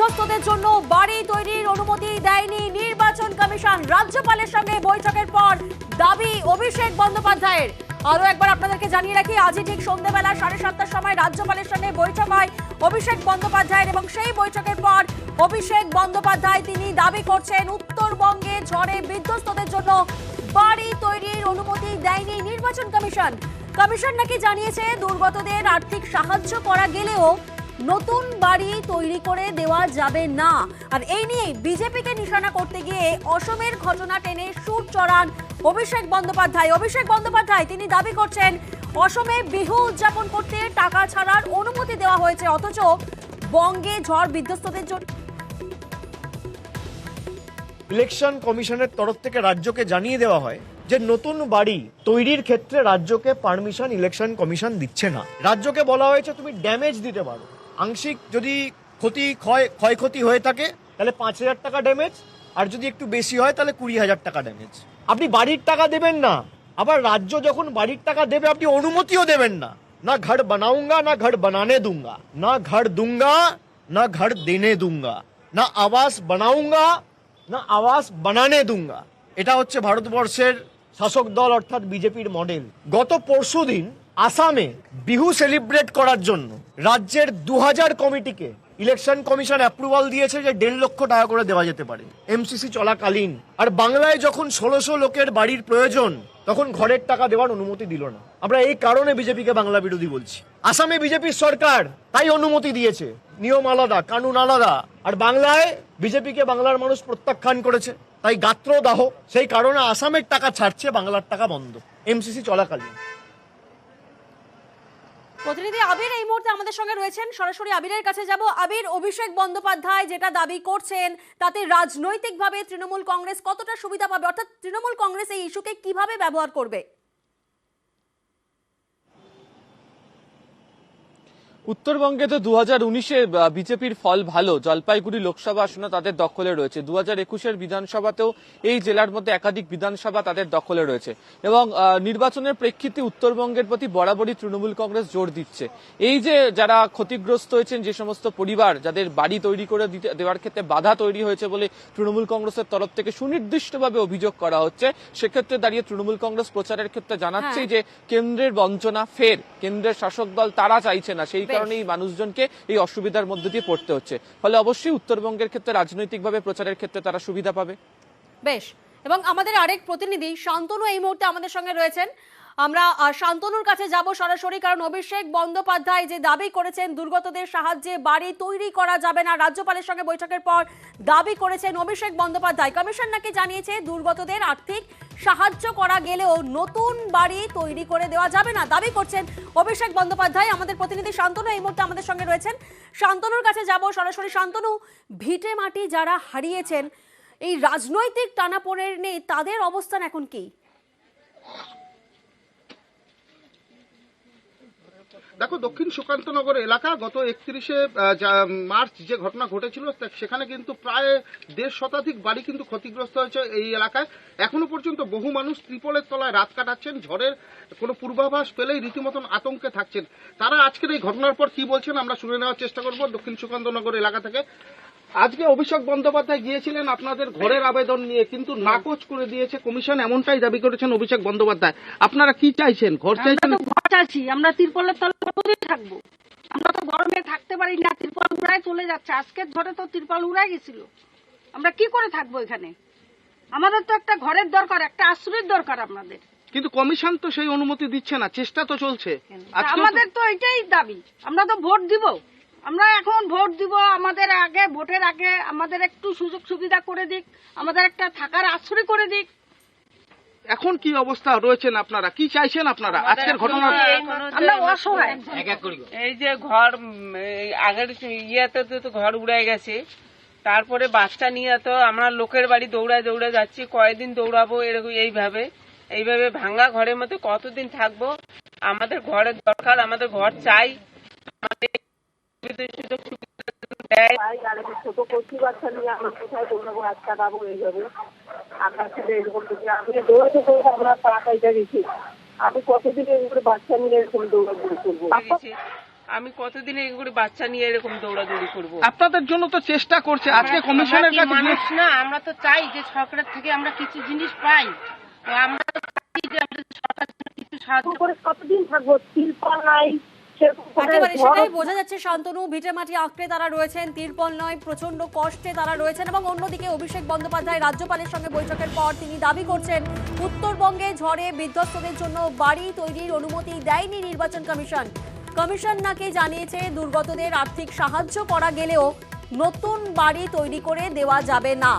বিধ্বস্তদের জন্য বাড়ি তৈরির অনুমতি দেয়নি নির্বাচন কমিশন। রাজ্যপালের সঙ্গে বৈঠকের পর দাবি অভিষেক বন্দ্যোপাধ্যায়ের। আরও একবার আপনাদেরকে জানিয়ে রাখি, আজই ঠিক সন্ধ্যেবেলা সাড়ে সাতটার সময় রাজ্যপালের সঙ্গে বৈঠক হয় অভিষেক বন্দ্যোপাধ্যায়ের এবং সেই বৈঠকের পর অভিষেক বন্দ্যোপাধ্যায় তিনি দাবি করছেন, উত্তরবঙ্গে ঝড়ে বিধ্বস্তদের জন্য বাড়ি তৈরির অনুমতি দেয়নি নির্বাচন কমিশন। কমিশন নাকি জানিয়েছে, দুর্গতদের আর্থিক সাহায্য করা গেলেও নতুন বাড়ি তৈরি করে দেওয়া যাবে না। আর এই নিয়ে বিজেপিকে নিশানা করতে গিয়ে অসমের ঘটনা টেনে সুর চড়ান অভিষেক বন্দ্যোপাধ্যায়। অভিষেক বন্দ্যোপাধ্যায়, তিনি দাবি করছেন, অসমে বিহু উদযাপন করতে টাকা ছাড়ার অনুমতি দেওয়া হয়েছে, অথচ বঙ্গে ঝড় বিধ্বস্তদের জন্য। ইলেকশন কমিশনের তরফ থেকে রাজ্যকে জানিয়ে দেওয়া হয় যে নতুন বাড়ি তৈরির ক্ষেত্রে রাজ্যকে পারমিশন ইলেকশন কমিশন দিচ্ছে না। রাজ্যকে বলা হয়েছে, তুমি ড্যামেজ দিতে পারো। আংশিক যদি ক্ষতি ক্ষয়, ক্ষয়ক্ষতি হয়ে থাকে, তাহলে পাঁচ হাজার টাকা ড্যামেজ আর যদি একটু বেশি হয়, তাহলে কুড়ি হাজার টাকা ড্যামেজ আপনি বাড়ির টাকা দেবেন না। আবার রাজ্য যখন বাড়ির টাকা দেবে, আপনি অনুমতিও দেবেন না। না ঘর বানাউঙ্গা, না ঘর বানানে দুঙ্গা। না ঘর দুঙ্গা, না ঘর দেনে দুঙ্গা। না আবাস বানাউঙ্গা, না আবাস বানানে দুঙ্গা। এটা হচ্ছে ভারতবর্ষের শাসক দল, অর্থাৎ বিজেপির মডেল গত পরশুদিন আসামে বিহু সেলিব্রেট করার জন্য রাজ্যের দু হাজার কমিটিকে ইলেকশন কমিশন অ্যাপ্রুভাল দিয়েছে যে দেড় লক্ষ টাকা করে দেওয়া যেতে পারে। এমসিসি চলাকালীন। আর বাংলায় যখন ষোলোশো লোকের বাড়ির প্রয়োজন, তখন ঘরের টাকা দেওয়ার অনুমতি দিল না। আমরা এই কারণে বিজেপিকে বাংলা বিরোধী বলছি। আসামে বিজেপির সরকার তাই অনুমতি দিয়েছে। নিয়ম আলাদা, কানুন আলাদা। আর বাংলায় বিজেপিকে বাংলার মানুষ প্রত্যাখ্যান করেছে। তাই গাত্র দাহ সেই কারণে আসামের টাকা ছাড়ছে, বাংলার টাকা বন্ধ। এমসিসি চলাকালীন। প্রতিনিধি আবির এই মুহূর্তে আমাদের সঙ্গে রয়েছেন। সরাসরি আবিরের কাছে যাব। আবির, অভিষেক বন্দ্যোপাধ্যায় যেটা দাবি করছেন, তাতে রাজনৈতিকভাবে তৃণমূল কংগ্রেস কতটা সুবিধা পাবে? অর্থাৎ তৃণমূল কংগ্রেস এই ইস্যুকে কীভাবে ব্যবহার করবে? উত্তরবঙ্গে তো দু হাজার উনিশে বিজেপির ফল ভালো। জলপাইগুড়ি লোকসভা আসনে তাদের দখলে রয়েছে। দু হাজার একুশের বিধানসভাতেও এই জেলার মধ্যে একাধিক বিধানসভা তাদের দখলে রয়েছে। এবং নির্বাচনের প্রেক্ষিতে উত্তরবঙ্গের প্রতি বরাবরই তৃণমূল কংগ্রেস জোর দিচ্ছে। এই যে যারা ক্ষতিগ্রস্ত হয়েছেন যে সমস্ত পরিবার যাদের বাড়ি তৈরি করে দিতে দেওয়ার ক্ষেত্রে বাধা তৈরি হয়েছে বলে তৃণমূল কংগ্রেসের তরফ থেকে সুনির্দিষ্টভাবে অভিযোগ করা হচ্ছে সেক্ষেত্রে দাঁড়িয়ে তৃণমূল কংগ্রেস প্রচারের ক্ষেত্রে জানাচ্ছেই যে কেন্দ্রের বঞ্চনা ফের। কেন্দ্রের শাসক দল তারা চাইছে না সেই বেশ। কারণে এই মানুষজনকে এই অসুবিধার মধ্যে দিয়ে পড়তে হচ্ছে। ফলে অবশ্যই উত্তরবঙ্গের ক্ষেত্রে রাজনৈতিকভাবে প্রচারের ক্ষেত্রে তারা সুবিধা পাবে। বেশ। এবং আমাদের আরেক প্রতিনিধি শান্তনু এই মুহূর্তে আমাদের সঙ্গে রয়েছেন। আমরা শান্তনুর কাছে যাব সরাসরি, কারণ অভিষেক বন্দ্যোপাধ্যায় যে দাবি করেছেন, দুর্গতদের সাহায্যে বাড়ি তৈরি করা যাবে না। রাজ্যপালের সঙ্গে বৈঠকের পর দাবি করেছেন অভিষেক বন্দ্যোপাধ্যায়। কমিশন নাকি জানিয়েছে, দুর্গতদের আর্থিক সাহায্য করা গেলেও নতুন বাড়ি তৈরি করে দেওয়া যাবে না। দাবি করছেন অভিষেক বন্দ্যোপাধ্যায়। আমাদের প্রতিনিধি শান্তনু এই মুহূর্তে আমাদের সঙ্গে রয়েছেন। শান্তনুর কাছে যাব সরাসরি। শান্তনু, ভিটে মাটি যারা হারিয়েছেন, এই রাজনৈতিক টানাপোড়েন নেই তাদের অবস্থান এখন কি? দেখো, দক্ষিণ সুকান্তনগর এলাকা গত একত্রিশে মার্চ যে ঘটনা ঘটেছিল সেখানে কিন্তু প্রায় দেড় শতাধিক বাড়ি কিন্তু ক্ষতিগ্রস্ত হয়েছে এই এলাকায়। এখনও পর্যন্ত বহু মানুষ ত্রিপলের তলায় রাত কাটাচ্ছেন, ঝড়ের কোনো পূর্বাভাস পেলেই রীতিমতন আতঙ্কে থাকছেন। তারা আজকের এই ঘটনার পর কি বলছেন আমরা শুনে নেওয়ার চেষ্টা করব দক্ষিণ সুকান্তনগর এলাকা থেকে। আজকে অভিষেক বন্দ্যোপাধ্যায় গিয়েছিলেন আপনাদের ঘরের আবেদন নিয়ে কিন্তু নাকচ করে দিয়েছে কমিশন এমনটাই দাবি করেছেন অভিষেক বন্দ্যোপাধ্যায়। আপনারা কি চাইছেন? ঘর চাইছেন আমরা ঘর আছি আমরা তিরপলের তলে কতদিন থাকব। আমরা তো গরমে থাকতে পারি না তিরপল উড়ায় চলে যাচ্ছে। আজকের ঝড়ে তো তিরপল উড়াই গেছিল। আমরা কি করে থাকব এখানে? আমাদের তো একটা ঘরের দরকার একটা আশ্রয়ের দরকার আপনাদের কিন্তু কমিশন তো সেই অনুমতি দিচ্ছে না চেষ্টা তো চলছে। আমাদের তো এটাই দাবি। আমরা তো ভোট দিব। আমরা এখন ভোট দিব আমাদের আগে ভোটের আগে আমাদের একটু সুযোগ সুবিধা করে দিক আমাদের একটা থাকার আশ্রয় করে দিক। এখন কি অবস্থা রয়েছেন আপনারা? কি চাইছেন আপনারা? আজকের ঘটনা আমরা অসহায়। এই যে ঘর আগের ইয়েতে তো তো ঘর উড়ে গেছে তারপরে বাচ্চা নিয়ে তো আমরা লোকের বাড়ি দৌড়ায় দৌড়ায় যাচ্ছি কয়দিন দৌড়াবো এরকম এইভাবে এইভাবে ভাঙা ঘরের মধ্যে কতদিন থাকব? আমাদের ঘরের দরকার আমাদের ঘর চাই সুযোগ সুবিধা দেয় আর একটা ছোট কচি বাচ্চা নিয়ে আমরা কোথায় দৌড়াবো এরকম থেকে আমি দৌড়াতে আমরা কতদিন করে বাচ্চা নিয়ে এরকম দৌড়াদৌড়ি করব? আমি কতদিন এই বাচ্চা নিয়ে এরকম দৌড়াদৌড়ি করব? আপনাদের জন্য তো চেষ্টা করছে। আজকে কমিশনের কাছে মানুষ না আমরা তো চাই যে সরকারের থেকে আমরা কিছু জিনিস পাই। আমরা তো চাই যে আমাদের সরকার কিছু সাহায্য করে কতদিন থাকব? শিল্প নাই একেবারে সেটাই বোঝা যাচ্ছে শান্তনু। ভিটে মাটি আঁকড়ে তারা রয়েছেন তিরপল নয় প্রচণ্ড কষ্টে তারা রয়েছেন এবং অন্যদিকে অভিষেক বন্দ্যোপাধ্যায় রাজ্যপালের সঙ্গে বৈঠকের পর তিনি দাবি করছেন উত্তরবঙ্গে ঝড়ে বিধ্বস্তদের জন্য বাড়ি তৈরির অনুমতি দেয়নি নির্বাচন কমিশন। কমিশন নাকি জানিয়েছে দুর্গতদের আর্থিক সাহায্য করা গেলেও নতুন বাড়ি তৈরি করে দেওয়া যাবে না।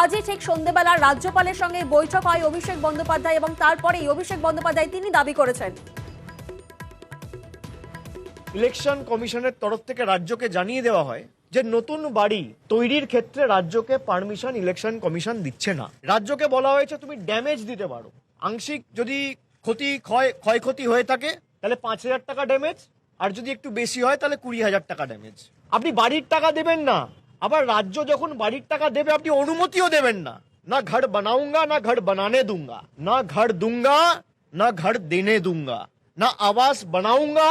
আজই ঠিক সন্ধেবেলা রাজ্যপালের সঙ্গে বৈঠক হয় অভিষেক বন্দ্যোপাধ্যায় এবং তারপরেই অভিষেক বন্দ্যোপাধ্যায় তিনি দাবি করেছেন। ইলেকশন কমিশনের তরফ থেকে রাজ্যকে জানিয়ে দেওয়া হয় যে নতুন বাড়ি তৈরির ক্ষেত্রে রাজ্যকে পারমিশন ইলেকশন কমিশন দিচ্ছে না। রাজ্যকে বলা হয়েছে তুমি ড্যামেজ দিতে পারো। আংশিক যদি ক্ষতি ক্ষয় ক্ষয়ক্ষতি হয়ে থাকে, তাহলে পাঁচ হাজার টাকা ড্যামেজ, আর যদি একটু বেশি হয়, তাহলে কুড়ি হাজার টাকা ড্যামেজ। আপনি বাড়ির টাকা দেবেন না, আবার রাজ্য যখন বাড়ির টাকা দেবে, আপনি অনুমতিও দেবেন না। না ঘর বানাউঙ্গা, না ঘর বানানে দুঙ্গা। না ঘর দুঙ্গা, না ঘর দেনে দুঙ্গা। না আবাস বানাউঙ্গা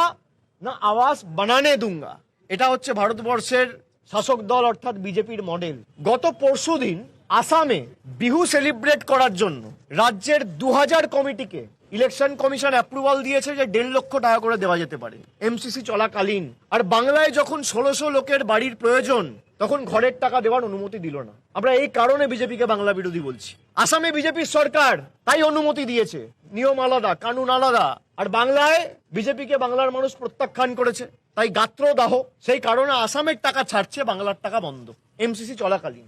না, আওয়াজ বানানে দুঙ্গা। এটা হচ্ছে ভারতবর্ষের শাসক দল, অর্থাৎ বিজেপির মডেল। গত পরশু দিন আসামে বিহু সেলিব্রেট করার জন্য রাজ্যের দু হাজার কমিটিকে ইলেকশন কমিশন অ্যাপ্রুভাল দিয়েছে যে দেড় লক্ষ টাকা করে দেওয়া যেতে পারে। এমসিসি চলাকালীন। আর বাংলায় যখন ষোলোশো লোকের বাড়ির প্রয়োজন তখন ঘরের টাকা দেওয়ার অনুমতি দিল না। আমরা এই কারণে বিজেপিকে বাংলা বিরোধী বলছি। আসামে বিজেপির সরকার তাই অনুমতি দিয়েছে। নিয়ম আলাদা, কানুন আলাদা। আর বাংলায় বিজেপিকে বাংলার মানুষ প্রত্যাখ্যান করেছে। তাই গাত্র দাহ সেই কারণে আসামের টাকা ছাড়ছে, বাংলার টাকা বন্ধ। এমসিসি চলাকালীন।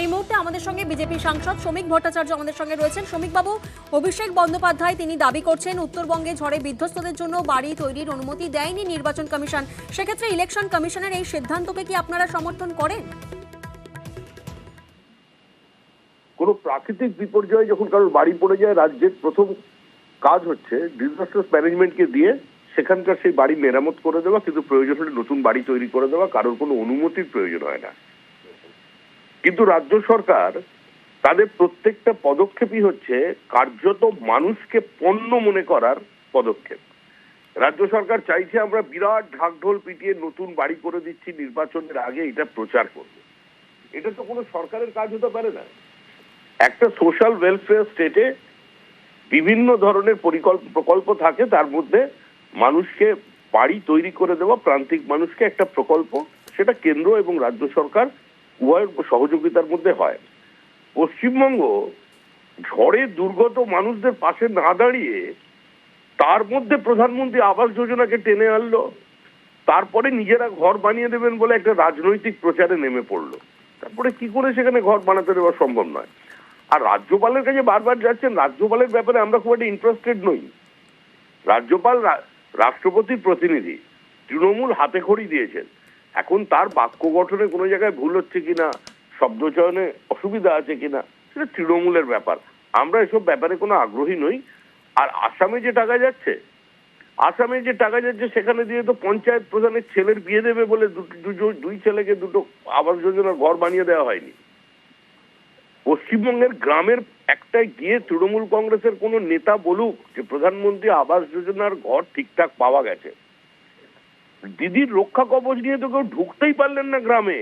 এই মুহূর্তে আমাদের সঙ্গে বিজেপি সাংসদ শ্রমিক ভট্টাচার্য আমাদের সঙ্গে রয়েছেন। শ্রমিক বাবু অভিষেক বন্দ্যোপাধ্যায়, তিনি দাবি করছেন, উত্তরবঙ্গে ঝড়ে বিধ্বস্তদের জন্য বাড়ি তৈরির অনুমতি দেয়নি নির্বাচন কমিশন। সেক্ষেত্রে ইলেকশন কমিশনের এই সিদ্ধান্তকে কি আপনারা সমর্থন করেন? কোনো প্রাকৃতিক বিপর্যয়ে যখন কারোর বাড়ি পড়ে যায়, রাজ্যের প্রথম কাজ হচ্ছে ডিজাস্টার ম্যানেজমেন্টকে দিয়ে সেখানকার সেই বাড়ি মেরামত করে দেওয়া, কিন্তু প্রয়োজন হলে নতুন বাড়ি তৈরি করে দেওয়া, কারোর কোনো অনুমতির প্রয়োজন হয় না। কিন্তু রাজ্য সরকার তাদের প্রত্যেকটা পদক্ষেপই হচ্ছে কার্যত মানুষকে পণ্য মনে করার পদক্ষেপ। রাজ্য সরকার চাইছে আমরা বিরাট ঢাকঢোল পিটিয়ে নতুন বাড়ি করে দিচ্ছি, নির্বাচনের আগে এটা প্রচার করব। এটা তো কোনো সরকারের কাজ হতে পারে না। একটা সোশ্যাল ওয়েলফেয়ার স্টেটে বিভিন্ন ধরনের পরিকল্প, প্রকল্প থাকে, তার মধ্যে মানুষকে বাড়ি তৈরি করে দেওয়া, প্রান্তিক মানুষকে একটা প্রকল্প, সেটা কেন্দ্র এবং রাজ্য সরকার উভয়ের সহযোগিতার মধ্যে হয়। পশ্চিমবঙ্গ ঝড়ে দুর্গত মানুষদের পাশে না দাঁড়িয়ে তার মধ্যে প্রধানমন্ত্রী আবাস যোজনাকে টেনে আনলো। তারপরে নিজেরা ঘর বানিয়ে দেবেন বলে একটা রাজনৈতিক প্রচারে নেমে পড়ল। তারপরে কি করে সেখানে ঘর বানাতে দেওয়া সম্ভব নয়? আর রাজ্যপালের কাছে বারবার যাচ্ছেন, রাজ্যপালের ব্যাপারে আমরা খুব একটা ইন্টারেস্টেড নই। রাজ্যপাল রাষ্ট্রপতির প্রতিনিধি, তৃণমূল হাতে খড়ি দিয়েছেন। এখন তার বাক্য গঠনে কোনো জায়গায় ভুল হচ্ছে কিনা, শব্দ চয়নে অসুবিধা আছে কিনা, সেটা তৃণমূলের ব্যাপার। আমরা এসব ব্যাপারে কোনো আগ্রহী নই। আর আসামে যে টাকা যাচ্ছে, আসামে যে টাকা যাচ্ছে সেখানে দিয়ে তো পঞ্চায়েত প্রধানের ছেলের বিয়ে দেবে বলে দুই ছেলেকে দুটো আবাস যোজনার ঘর বানিয়ে দেওয়া হয়নি। পশ্চিমবঙ্গের গ্রামের একটাই গিয়ে তৃণমূল কংগ্রেসের কোন নেতা বলুক যে প্রধানমন্ত্রী আবাস যোজনার ঘর ঠিকঠাক পাওয়া গেছে। দিদির রক্ষা কবচ নিয়ে তো কেউ ঢুকতেই পারলেন না গ্রামে।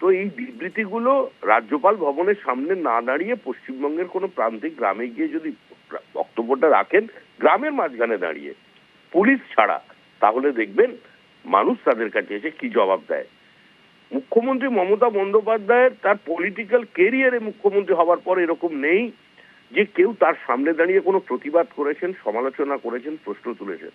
তো এই বিবৃতিগুলো রাজ্যপাল ভবনের সামনে না দাঁড়িয়ে পশ্চিমবঙ্গের কোনো প্রান্তিক গ্রামে গিয়ে যদি বক্তব্যটা রাখেন, গ্রামের মাঝখানে দাঁড়িয়ে, পুলিশ ছাড়া, তাহলে দেখবেন মানুষ তাদের কাছে এসে কি জবাব দেয়। মুখ্যমন্ত্রী মমতা বন্দ্যোপাধ্যায়ের তার পলিটিক্যাল কেরিয়ারে মুখ্যমন্ত্রী হওয়ার পর এরকম নেই যে কেউ তার সামনে দাঁড়িয়ে কোনো প্রতিবাদ করেছেন, সমালোচনা করেছেন, প্রশ্ন তুলেছেন।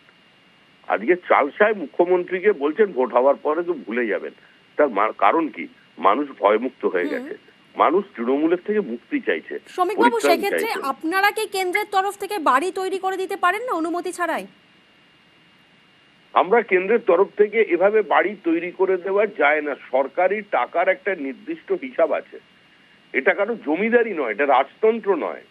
আজকে চালসায় মুখ্যমন্ত্রীকে বলছেন ভোট হওয়ার পরে তো ভুলে যাবেন। তার কারণ কি? মানুষ ভয়মুক্ত হয়ে গেছে। মানুষ তৃণমূলের থেকে মুক্তি চাইছে। শ্রমিক বাবু পরিত্রাণ সেক্ষেত্রে আপনারা কি কেন্দ্রের তরফ থেকে বাড়ি তৈরি করে দিতে পারেন না অনুমতি ছাড়াই? আমরা কেন্দ্রের তরফ থেকে এভাবে বাড়ি তৈরি করে দেওয়া যায় না। সরকারি টাকার একটা নির্দিষ্ট হিসাব আছে। এটা কারও জমিদারি নয় এটা রাজতন্ত্র নয়।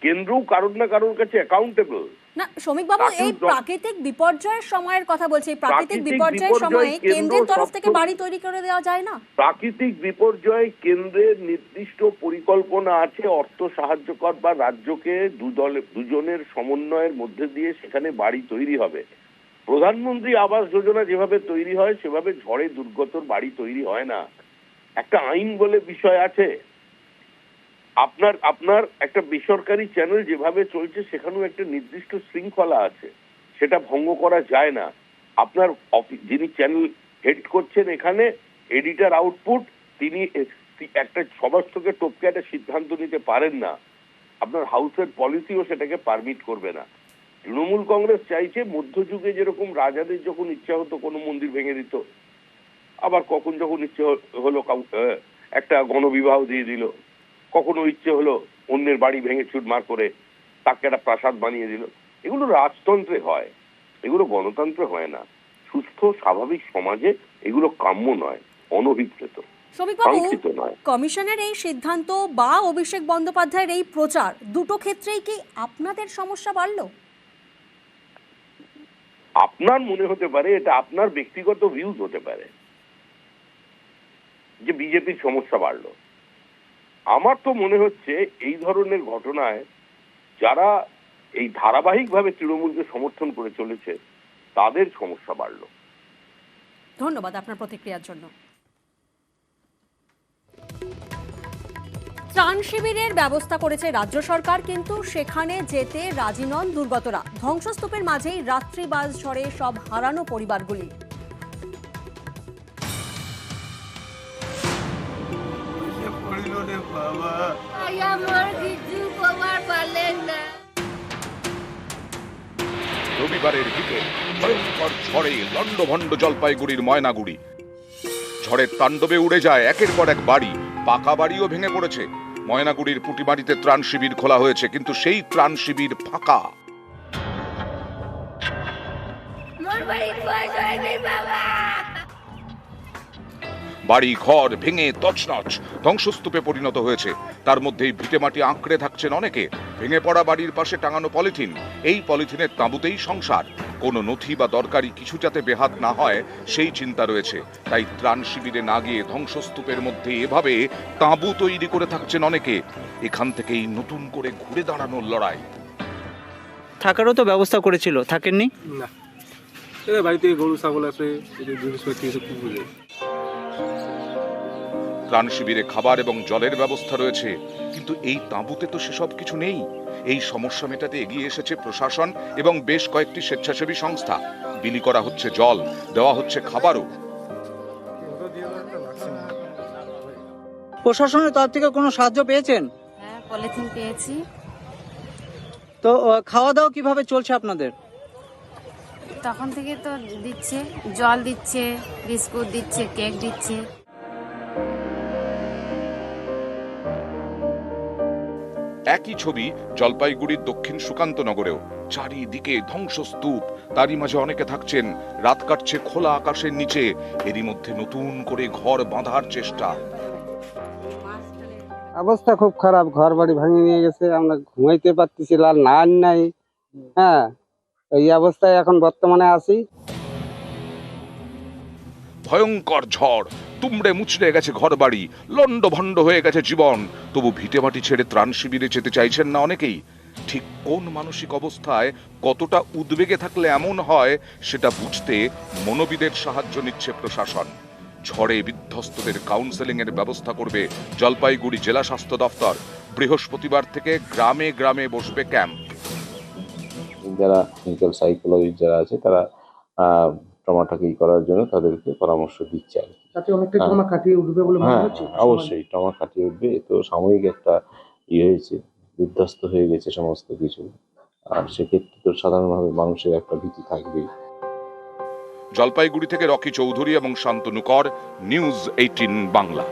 কেন্দ্রও কারোর না কারোর কাছে অ্যাকাউন্টেবল না শ্রমিক বাবু এই প্রাকৃতিক বিপর্যয়ের সময়ের কথা বলছি। প্রাকৃতিক বিপর্যয়ের সময়ে কেন্দ্রের তরফ থেকে বাড়ি তৈরি করে দেওয়া যায় না? প্রাকৃতিক বিপর্যয় কেন্দ্রের নির্দিষ্ট পরিকল্পনা আছে অর্থ সাহায্য কর বা রাজ্যকে দু দলে দুজনের সমন্বয়ের মধ্যে দিয়ে সেখানে বাড়ি তৈরি হবে। প্রধানমন্ত্রী আবাস যোজনা যেভাবে তৈরি হয় সেভাবে ঝড়ে দুর্গতর বাড়ি তৈরি হয় না। একটা আইন বলে বিষয় আছে। আপনার আপনার একটা বেসরকারি চ্যানেল যেভাবে চলছে, সেখানেও একটা নির্দিষ্ট শৃঙ্খলা আছে। সেটা ভঙ্গ করা যায় না। আপনার অফিস যিনি চ্যানেল হেড করছেন এখানে এডিটার আউটপুট তিনি একটা থেকে টপকে একটা সিদ্ধান্ত নিতে পারেন না। আপনার হাউসের পলিসিও সেটাকে পারমিট করবে না। তৃণমূল কংগ্রেস চাইছে মধ্যযুগে যেরকম রাজাদের যখন ইচ্ছা হতো কোনো মন্দির ভেঙে দিত, আবার কখন যখন ইচ্ছে হলো একটা গণবিবাহ দিয়ে দিল। কখনো ইচ্ছে হলো অন্যের বাড়ি ভেঙে চুরমার করে তাকে একটা প্রাসাদ বানিয়ে দিল। এগুলো রাজতন্ত্রে হয় এগুলো গণতন্ত্রে হয় না। সুস্থ স্বাভাবিক সমাজে এগুলো কাম্য নয় অনভিপ্রেত কমিশনের এই সিদ্ধান্ত বা অভিষেক বন্দ্যোপাধ্যায়ের এই প্রচার দুটো ক্ষেত্রেই কি আপনাদের সমস্যা বাড়লো? আপনার মনে হতে পারে এটা আপনার ব্যক্তিগত ভিউজ হতে পারে যে বিজেপির সমস্যা বাড়লো। আমার তো মনে হচ্ছে এই ধরনের ঘটনায় যারা এই ধারাবাহিকভাবে তৃণমূলকে সমর্থন করে চলেছে, তাদের সমস্যা বাড়ল। ধন্যবাদ আপনার প্রতিক্রিয়ার জন্য। ত্রাণ শিবিরের ব্যবস্থা করেছে রাজ্য সরকার, কিন্তু সেখানে যেতে রাজি নন দুর্গতরা। ধ্বংসস্তূপের মাঝেই রাত্রি বাস ঝড়ে সব হারানো পরিবারগুলি। রবিবারের বিকেল ভয়ঙ্কর ঝড়ে লণ্ডভণ্ড জলপাইগুড়ির ময়নাগুড়ি। ঝড়ের তাণ্ডবে উড়ে যায় একের পর এক বাড়ি পাকা বাড়িও ভেঙে পড়েছে। ময়নাগুড়ির পুটিমারিতে ত্রাণ শিবির খোলা হয়েছে কিন্তু সেই ত্রাণ শিবির ফাঁকা। বাড়ি ঘর ভেঙে তছনছ ধ্বংসস্তূপে পরিণত হয়েছে। তার মধ্যেই ভিটেমাটি আঁকড়ে থাকছেন অনেকে। ভেঙে পড়া বাড়ির পাশে টাঙানো পলিথিন। এই পলিথিনের তাঁবুতেই সংসার। কোনো নথি বা দরকারি কিছু যাতে বেহাত না হয় সেই চিন্তা রয়েছে। তাই ত্রাণ শিবিরে না গিয়ে ধ্বংসস্তূপের মধ্যে এভাবে তাঁবু তৈরি করে থাকছেন অনেকে। এখান থেকেই নতুন করে ঘুরে দাঁড়ানোর লড়াই। থাকারও তো ব্যবস্থা করেছিল। থাকেননি? না। বাড়িতে গরু ছাগল আছে জিনিসপত্র এসব খুব বুঝে? ত্রাণ শিবিরে খাবার এবং জলের ব্যবস্থা রয়েছে কিন্তু এই তাঁবুতে তো সেসব কিছু নেই। এই সমস্যা মেটাতে এগিয়ে এসেছে প্রশাসন এবং বেশ কয়েকটি স্বেচ্ছাসেবী সংস্থা। বিলি করা হচ্ছে জল দেওয়া হচ্ছে খাবারও। প্রশাসনের তরফ থেকে কোনো সাহায্য পেয়েছেন? হ্যাঁ পলিথিন পেয়েছি। তো খাওয়া দাওয়া কীভাবে চলছে আপনাদের? তখন থেকে তো দিচ্ছে জল দিচ্ছে বিস্কুট দিচ্ছে কেক দিচ্ছে। একই ছবি জলপাইগুড়ির দক্ষিণ সুকান্ত নগরেও চারিদিকে ধ্বংসস্তূপ। তারই মাঝে অনেকে থাকছেন রাত কাটছে খোলা আকাশের নিচে। এরই মধ্যে নতুন করে ঘর বাঁধার চেষ্টা। অবস্থা খুব খারাপ ঘর বাড়ি ভাঙে নিয়ে গেছে আমরা ঘুমাইতে পারতেছি লাল নান নাই। হ্যাঁ এই অবস্থায় এখন বর্তমানে আছি। ভয়ঙ্কর ঝড়। তুমড়ে মুচড়ে গেছে ঘরবাড়ি লন্ড ভন্ড হয়ে গেছে জীবন। তবু ভিটেমাটি ছেড়ে ত্রাণ শিবিরে যেতে চাইছেন না অনেকেই। ঠিক কোন মানসিক অবস্থায় কতটা উদ্বেগে থাকলে এমন হয়, সেটা বুঝতে মনোবিদের সাহায্য নিচ্ছে প্রশাসন। ঝড়ে বিধ্বস্তদের কাউন্সেলিং এর ব্যবস্থা করবে জলপাইগুড়ি জেলা স্বাস্থ্য দফতর। বৃহস্পতিবার থেকে গ্রামে গ্রামে বসবে ক্যাম্প। যারা সাইকোলজিস্ট যারা আছে, তারা ট্রমাটাকে ই করার জন্য তাদেরকে পরামর্শ দিচ্ছে আর কি। তাতে অনেকটা হ্যাঁ। কাটিয়ে উঠবে বলে মনে হ্যাঁ হচ্ছে? অবশ্যই টমা কাটিয়ে উঠবে। এ তো সাময়িক একটা ইয়ে হয়েছে বিধ্বস্ত হয়ে গেছে সমস্ত কিছু। আর সেক্ষেত্রে তো সাধারণভাবে মানুষের একটা ভীতি থাকবেই। জলপাইগুড়ি থেকে রকি চৌধুরী এবং শান্তনুকর নিউজ এইটিন বাংলা।